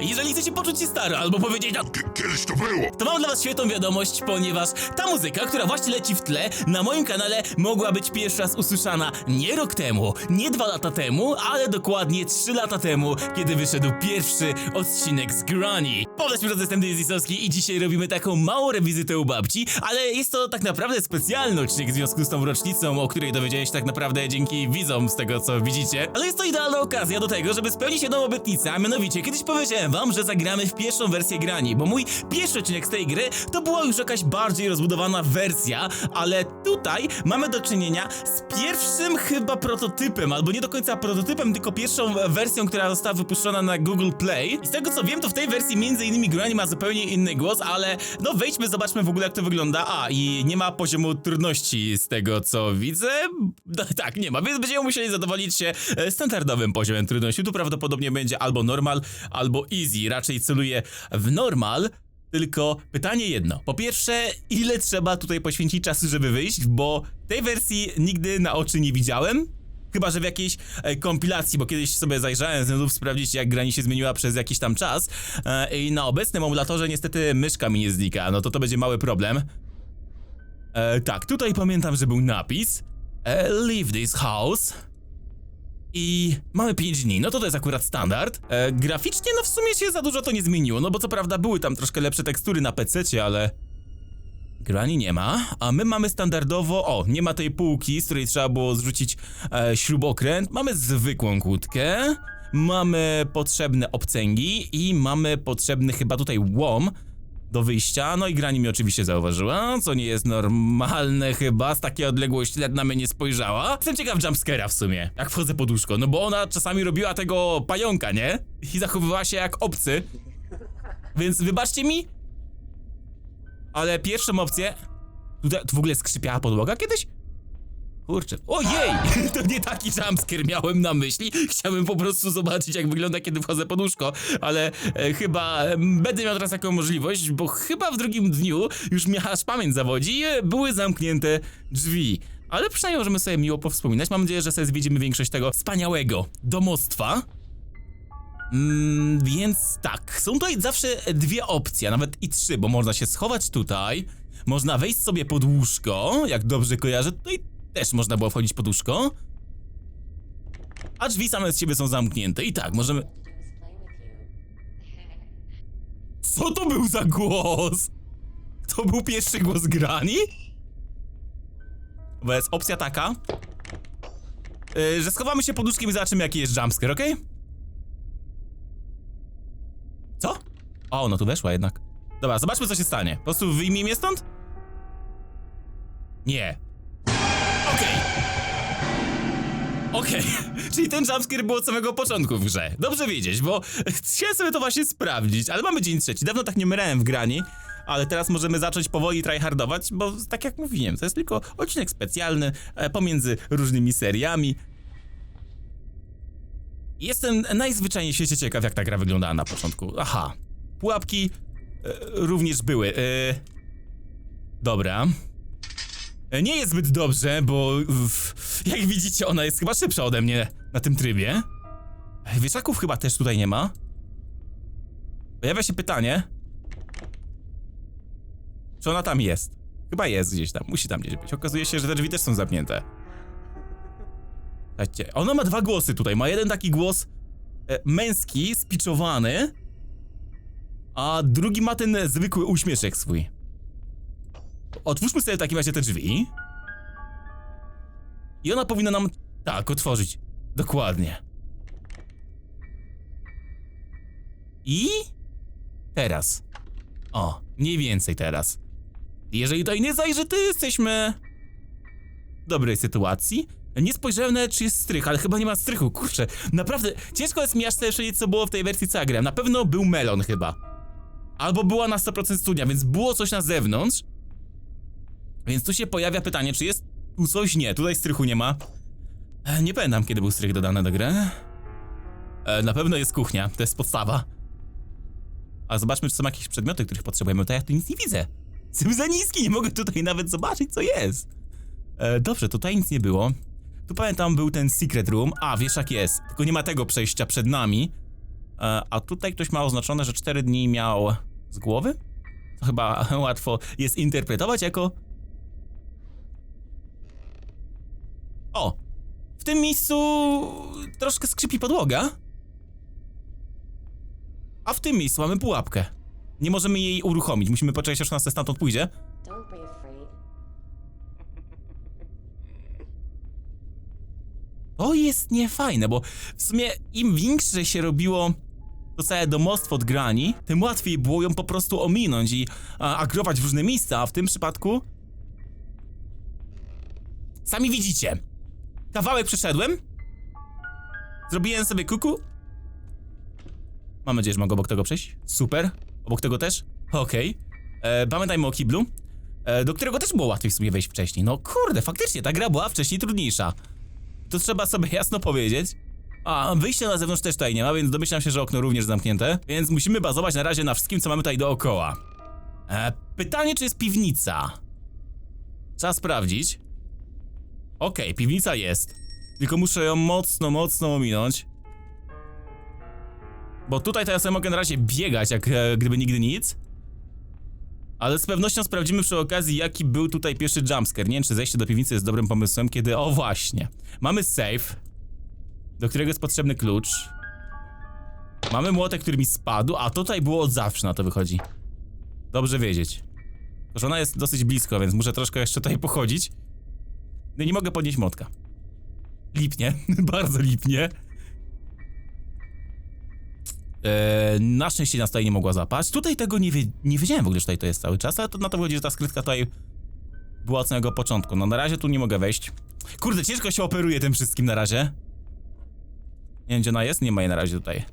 Jeżeli chcecie poczuć się staro albo powiedzieć no, K- kiedyś to było! to mam dla was świetną wiadomość, ponieważ ta muzyka, która właśnie leci w tle, na moim kanale mogła być pierwszy raz usłyszana nie rok temu, nie dwa lata temu, ale dokładnie trzy lata temu, kiedy wyszedł pierwszy odcinek z Granny. Powiedz mi, jestem Dizisowski i dzisiaj robimy taką małą rewizytę u babci, ale jest to tak naprawdę specjalny odcinek w związku z tą rocznicą, o której dowiedziałeś się tak naprawdę dzięki widzom z tego co widzicie. Ale jest to idealna okazja do tego, żeby spełnić jedną obietnicę, a mianowicie kiedyś powiedziałem wam, że zagramy w pierwszą wersję grani, bo mój pierwszy odcinek z tej gry to była już jakaś bardziej rozbudowana wersja, ale tutaj mamy do czynienia z pierwszym chyba prototypem, albo nie do końca prototypem, tylko pierwszą wersją, która została wypuszczona na Google Play. I z tego co wiem, to w tej wersji między innymi Granny ma zupełnie inny głos, ale no wejdźmy, zobaczmy w ogóle jak to wygląda. A, i nie ma poziomu trudności z tego co widzę. No, tak, nie ma, więc będziemy musieli zadowolić się e, standardowym poziomem trudności. Tu prawdopodobnie będzie albo normal, albo easy. Raczej celuję w normal. Tylko pytanie jedno. Po pierwsze, ile trzeba tutaj poświęcić czasu, żeby wyjść, bo tej wersji nigdy na oczy nie widziałem. Chyba, że w jakiejś e, kompilacji, bo kiedyś sobie zajrzałem z nudów sprawdzić, jak grani się zmieniła przez jakiś tam czas. E, I na obecnym emulatorze niestety myszka mi nie znika, no to to będzie mały problem. E, tak, tutaj pamiętam, że był napis e, Leave this house. I mamy 5 dni, no to to jest akurat standard. E, graficznie, no w sumie się za dużo to nie zmieniło, no bo co prawda były tam troszkę lepsze tekstury na PC, ale. Grani nie ma, a my mamy standardowo. O, nie ma tej półki, z której trzeba było zrzucić e, śrubokręt. Mamy zwykłą kłódkę. Mamy potrzebne obcęgi i mamy potrzebny chyba tutaj łom do wyjścia. No i Grani mi oczywiście zauważyła, co nie jest normalne chyba, z takiej odległości nawet na mnie nie spojrzała. Jestem ciekaw jumpscare'a w sumie, jak wchodzę pod łóżko, no bo ona czasami robiła tego pająka, nie? I zachowywała się jak obcy. Więc wybaczcie mi, ale pierwszą opcję... Tutaj, tu w ogóle skrzypiała podłoga kiedyś? Kurczę. Ojej! To nie taki jumpscare miałem na myśli. Chciałem po prostu zobaczyć, jak wygląda, kiedy wchodzę pod łóżko, ale e, chyba e, będę miał teraz taką możliwość, bo chyba w drugim dniu już mnie aż pamięć zawodzi, e, były zamknięte drzwi. Ale przynajmniej możemy sobie miło powspominać. Mam nadzieję, że sobie zwiedzimy większość tego wspaniałego domostwa. Mm, więc tak, są tutaj zawsze dwie opcje, nawet i trzy, bo można się schować tutaj, można wejść sobie pod łóżko, jak dobrze kojarzę, tutaj też można było wchodzić pod łóżko. A drzwi same z siebie są zamknięte i tak, możemy... Co to był za głos? To był pierwszy głos grani? Bo jest opcja taka, yy, że schowamy się pod łóżkiem i zobaczymy jaki jest jumpscare, okej? Co? O, no tu weszła jednak. Dobra, zobaczmy co się stanie. Po prostu wyjmij mnie stąd? Nie. Okej. Okej, czyli ten jumpscare był od samego początku w grze. Dobrze wiedzieć, bo chciałem sobie to właśnie sprawdzić, ale mamy dzień trzeci. Dawno tak nie myrałem w grani, ale teraz możemy zacząć powoli tryhardować, bo tak jak mówiłem, to jest tylko odcinek specjalny e, pomiędzy różnymi seriami. Jestem najzwyczajniej w świecie ciekaw, jak ta gra wyglądała na początku. Aha, pułapki e, również były. E, dobra. E, Nie jest zbyt dobrze, bo w, jak widzicie, ona jest chyba szybsza ode mnie na tym trybie. E, Wieszaków chyba też tutaj nie ma. Pojawia się pytanie. Czy ona tam jest? Chyba jest gdzieś tam, musi tam gdzieś być. Okazuje się, że te drzwi też są zamknięte. Słuchajcie, ona ma dwa głosy tutaj. Ma jeden taki głos e, męski, spiczowany, a drugi ma ten zwykły uśmieszek swój. Otwórzmy sobie w takim razie te drzwi. I ona powinna nam tak otworzyć. Dokładnie. I teraz. O, mniej więcej teraz. Jeżeli tutaj nie zajrzy, to jesteśmy w dobrej sytuacji. Nie spojrzałem nawet, czy jest strych, ale chyba nie ma strychu. Kurczę, naprawdę ciężko jest mi aż sobie co było w tej wersji, co ja. Na pewno był melon chyba. Albo była na 100% studnia, więc było coś na zewnątrz. Więc tu się pojawia pytanie, czy jest tu coś? Nie, tutaj strychu nie ma. E, Nie pamiętam, kiedy był strych dodany do gry. E, Na pewno jest kuchnia, to jest podstawa. A zobaczmy, czy są jakieś przedmioty, których potrzebujemy. To ja tu nic nie widzę. Jestem za niski, nie mogę tutaj nawet zobaczyć, co jest. E, dobrze, tutaj nic nie było. Tu pamiętam, był ten secret room. A, wiesz jak jest. Tylko nie ma tego przejścia przed nami. A tutaj ktoś ma oznaczone, że 4 dni miał z głowy? To chyba łatwo jest interpretować jako... O! W tym miejscu troszkę skrzypi podłoga. A w tym miejscu mamy pułapkę. Nie możemy jej uruchomić, musimy poczekać aż nas stamtąd pójdzie. To jest niefajne, bo w sumie im większe się robiło to całe domostwo od grani, tym łatwiej było ją po prostu ominąć i agrować w różne miejsca, a w tym przypadku... Sami widzicie. Kawałek przeszedłem. Zrobiłem sobie kuku. Mam nadzieję, że mogę obok tego przejść. Super. Obok tego też? Okej. E, Pamiętajmy o kiblu, e, do którego też było łatwiej w sumie wejść wcześniej. No kurde, faktycznie, ta gra była wcześniej trudniejsza. To trzeba sobie jasno powiedzieć. A, wyjścia na zewnątrz też tutaj nie ma, więc domyślam się, że okno również zamknięte. Więc musimy bazować na razie na wszystkim, co mamy tutaj dookoła. E, pytanie, czy jest piwnica? Trzeba sprawdzić. Okej, piwnica jest. Tylko muszę ją mocno, mocno ominąć. Bo tutaj to ja sobie mogę na razie biegać, jak e, gdyby nigdy nic. Ale z pewnością sprawdzimy przy okazji, jaki był tutaj pierwszy jumpscare. Nie wiem, czy zejście do piwnicy jest dobrym pomysłem, kiedy... O właśnie. Mamy safe, do którego jest potrzebny klucz. Mamy młotek, który mi spadł, a tutaj było od zawsze na to wychodzi. Dobrze wiedzieć. Że ona jest dosyć blisko, więc muszę troszkę jeszcze tutaj pochodzić. No i nie mogę podnieść młotka. Lipnie, bardzo lipnie. Eee, na szczęście nas tutaj nie mogła zapaść. Tutaj tego nie, wie, nie wiedziałem w ogóle, że tutaj to jest cały czas, ale to na to wychodzi, że ta skrytka tutaj była od samego początku. No na razie tu nie mogę wejść. Kurde, ciężko się operuje tym wszystkim na razie. Nie wiem, gdzie ona jest? Nie ma jej na razie tutaj.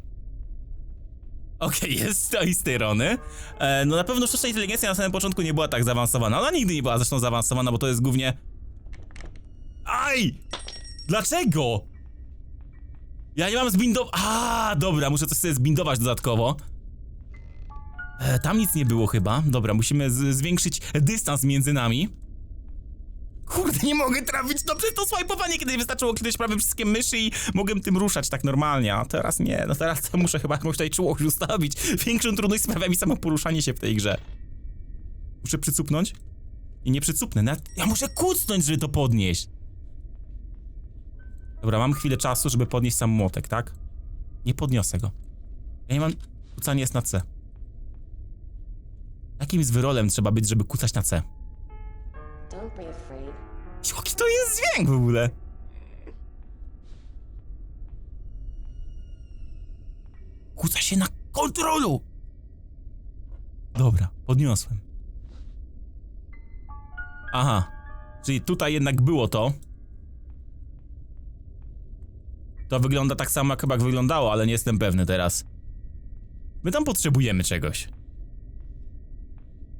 Okej, jest z tej strony. E, no na pewno sztuczna inteligencja na samym początku nie była tak zaawansowana. Ona nigdy nie była zresztą zaawansowana, bo to jest głównie... Aj! Dlaczego? Ja nie mam zbindow... A, dobra, muszę coś sobie zbindować dodatkowo. E, tam nic nie było chyba. Dobra, musimy zwiększyć dystans między nami. Kurde, nie mogę trafić, no przez to swajpowanie kiedyś wystarczyło kiedyś prawie wszystkie myszy i mogłem tym ruszać tak normalnie, a teraz nie, no teraz to muszę chyba jakąś tutaj czułość ustawić. Większą trudność sprawia mi samo poruszanie się w tej grze. Muszę przycupnąć? I nie przycupnę, nawet ja muszę kucnąć, żeby to podnieść. Dobra, mam chwilę czasu, żeby podnieść sam młotek, tak? Nie podniosę go. Ja nie mam... Kucanie jest na C. Jakim zwyrolem trzeba być, żeby kucać na C? Don't be afraid. Jaki to jest dźwięk w ogóle? Kuca się na kontrolu! Dobra, podniosłem. Aha, czyli tutaj jednak było to. To wygląda tak samo, jak chyba wyglądało, ale nie jestem pewny teraz. My tam potrzebujemy czegoś.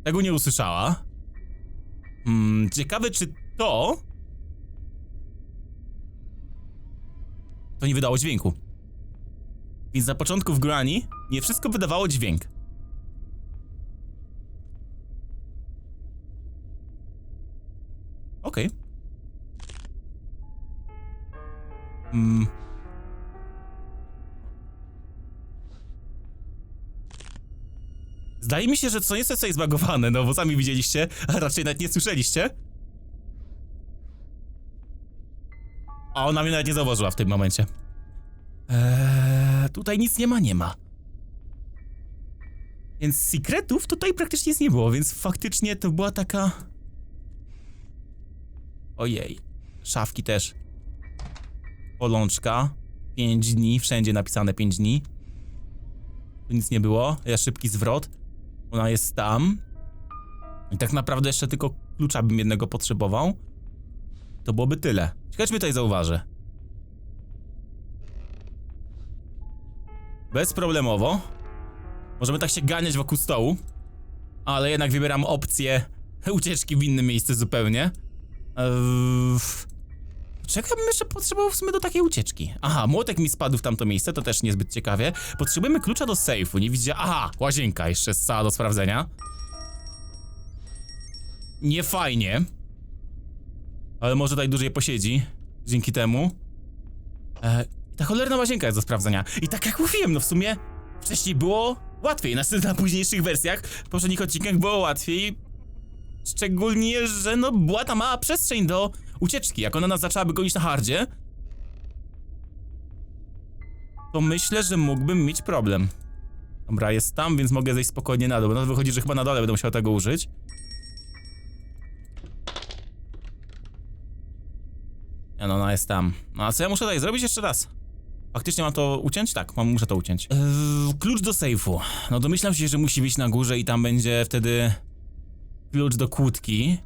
Tego nie usłyszała. Hmm, ciekawe czy to... To nie wydało dźwięku. Więc na początku w grani nie wszystko wydawało dźwięk. Okej. Mm. Zdaje mi się, że co jest coś zbagowane, no bo sami widzieliście, a raczej nawet nie słyszeliście. Ona mnie nawet nie zauważyła w tym momencie. Eee, tutaj nic nie ma, nie ma. Więc secretów tutaj praktycznie nic nie było, więc faktycznie to była taka... Ojej. Szafki też. Polączka. 5 dni, wszędzie napisane 5 dni. Tu nic nie było. Ja szybki zwrot. Ona jest tam. I tak naprawdę jeszcze tylko klucza bym jednego potrzebował. To byłoby tyle. Ciekawe, czy mnie tutaj zauważy. Bezproblemowo. Możemy tak się ganiać wokół stołu. Ale jednak wybieram opcję ucieczki w innym miejscu zupełnie. Eee... Czego ja bym jeszcze potrzebował w sumie do takiej ucieczki? Aha, młotek mi spadł w tamto miejsce, to też niezbyt ciekawie. Potrzebujemy klucza do sejfu, nie widzę... Aha, łazienka jeszcze jest cała do sprawdzenia. Nie fajnie. Ale może tutaj dłużej posiedzi. Dzięki temu. E, ta cholerna łazienka jest do sprawdzenia. I tak jak mówiłem, no w sumie Wcześniej było łatwiej, na, na późniejszych wersjach, w poprzednich odcinkach było łatwiej. Szczególnie, że no była ta mała przestrzeń do ucieczki. Jak ona nas zaczęłaby gonić na hardzie, to myślę, że mógłbym mieć problem. Dobra, jest tam, więc mogę zejść spokojnie na dół. No wychodzi, że chyba na dole będę musiał tego użyć. No, ona jest tam. No a co ja muszę tutaj zrobić jeszcze raz? Faktycznie mam to uciąć? Tak, mam, muszę to uciąć. Eee, klucz do sejfu. No domyślam się, że musi być na górze i tam będzie wtedy klucz do kłódki.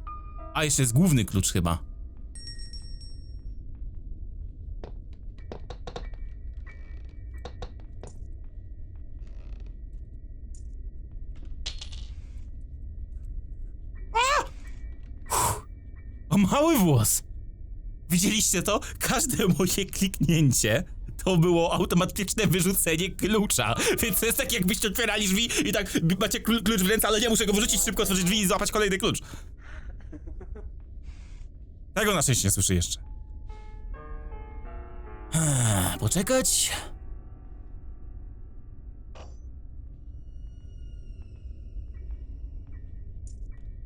A jeszcze jest główny klucz chyba. O mały włos! Widzieliście to? Każde moje kliknięcie to było automatyczne wyrzucenie klucza. Więc to jest tak jakbyście otwierali drzwi i tak macie klu- klucz w ręce, ale nie muszę go wyrzucić, szybko otworzyć drzwi i złapać kolejny klucz. Tego na szczęście nie słyszę jeszcze. Poczekać.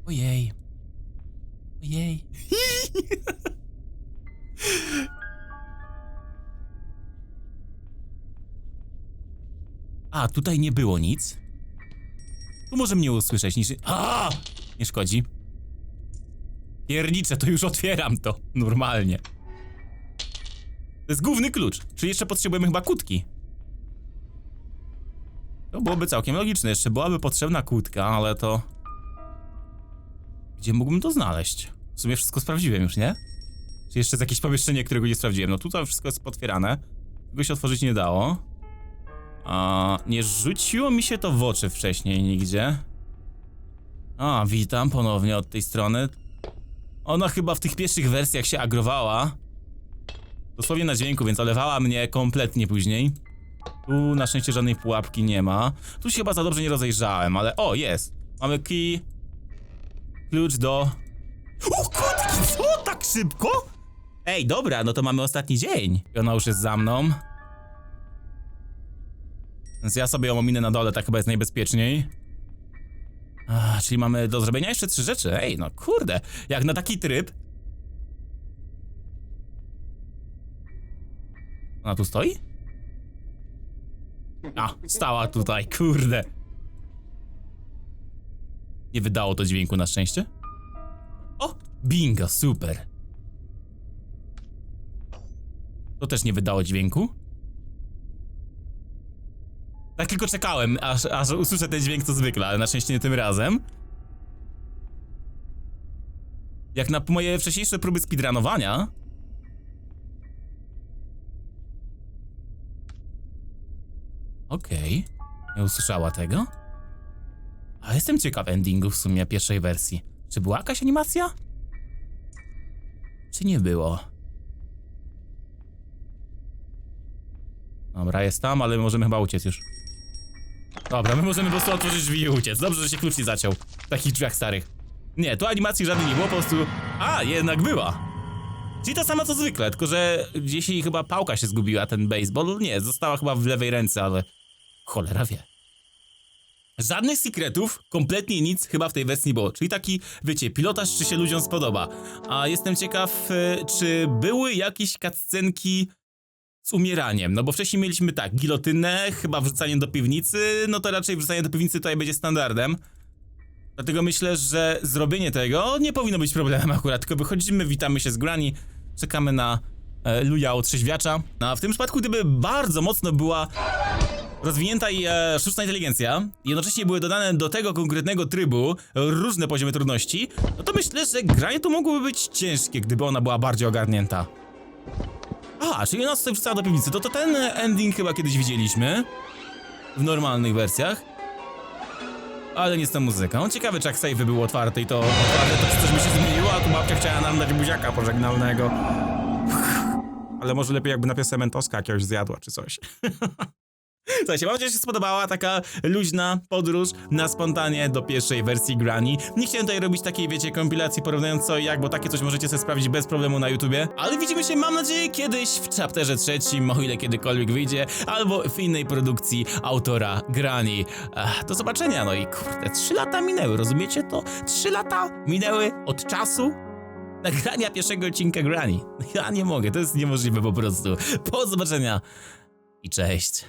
Ojej. Ojej. A, tutaj nie było nic. Tu może mnie usłyszeć niż... A! Nie szkodzi. Piernicze, to już otwieram to. Normalnie. To jest główny klucz, czyli jeszcze potrzebujemy chyba kłódki. To byłoby całkiem logiczne, jeszcze byłaby potrzebna kłódka, ale to... Gdzie mógłbym to znaleźć? W sumie wszystko sprawdziłem już, nie? Czy jeszcze jest jakieś pomieszczenie, którego nie sprawdziłem? No tutaj wszystko jest potwierane. Tego się otworzyć nie dało. A nie rzuciło mi się to w oczy wcześniej nigdzie. A, witam ponownie od tej strony. Ona chyba w tych pierwszych wersjach się agrowała. Dosłownie na dźwięku, więc olewała mnie kompletnie później. Tu na szczęście żadnej pułapki nie ma. Tu się chyba za dobrze nie rozejrzałem, ale o, jest. Mamy key. Klucz do... O kotki, co? Tak szybko? Ej, dobra, no to mamy ostatni dzień. I ona już jest za mną. Więc ja sobie ją ominę na dole, tak chyba jest najbezpieczniej. A, czyli mamy do zrobienia jeszcze trzy rzeczy. Ej, no kurde, jak na taki tryb. Ona tu stoi? A, stała tutaj, kurde. Nie wydało to dźwięku na szczęście. O, bingo, super. To też nie wydało dźwięku. Tak tylko czekałem, aż, aż usłyszę ten dźwięk co zwykle, ale na szczęście nie tym razem. Jak na moje wcześniejsze próby speedrunowania... Okej, nie usłyszała tego. A jestem ciekaw endingu w sumie pierwszej wersji. Czy była jakaś animacja? Czy nie było? Dobra, jest tam, ale możemy chyba uciec już. Dobra, my możemy po prostu otworzyć drzwi i uciec. Dobrze, że się klucz nie zaciął. W takich drzwiach starych. Nie, tu animacji żadnej nie było, po prostu... A, jednak była. Czyli ta sama co zwykle, tylko że gdzieś jej chyba pałka się zgubiła, ten baseball. Nie, została chyba w lewej ręce, ale... Cholera wie. Żadnych secretów, kompletnie nic chyba w tej wersji nie było. Czyli taki, wiecie, pilotaż czy się ludziom spodoba. A jestem ciekaw, e, czy były jakieś cutscenki z umieraniem. No bo wcześniej mieliśmy tak, gilotynę, chyba wrzucanie do piwnicy, no to raczej wrzucanie do piwnicy tutaj będzie standardem. Dlatego myślę, że zrobienie tego nie powinno być problemem akurat, tylko wychodzimy, witamy się z Granny, czekamy na e, Luja otrzeźwiacza. No a w tym przypadku, gdyby bardzo mocno była rozwinięta i e, sztuczna inteligencja, i jednocześnie były dodane do tego konkretnego trybu różne poziomy trudności, no to myślę, że granie to mogłoby być ciężkie, gdyby ona była bardziej ogarnięta. A, czyli ona sobie wrzucała do piwnicy. To, to ten ending chyba kiedyś widzieliśmy. W normalnych wersjach. Ale nie z tą muzyką. Ciekawe, czy jak save był otwarty i to otwarte, to coś by się zmieniło, a tu babcia chciała nam dać buziaka pożegnalnego. Ale może lepiej jakby na piosę mentoska jakiegoś zjadła, czy coś. Słuchajcie, mam nadzieję, że się spodobała taka luźna podróż na spontanie do pierwszej wersji Granny. Nie chciałem tutaj robić takiej, wiecie, kompilacji porównując co i jak, bo takie coś możecie sobie sprawdzić bez problemu na YouTubie. Ale widzimy się, mam nadzieję, kiedyś w chapterze trzecim, o ile kiedykolwiek wyjdzie, albo w innej produkcji autora Granny. Ech, do zobaczenia, no i kurde, trzy lata minęły, rozumiecie to? Trzy lata minęły od czasu, nagrania pierwszego odcinka Granny. Ja nie mogę, to jest niemożliwe po prostu. Po zobaczenia i cześć.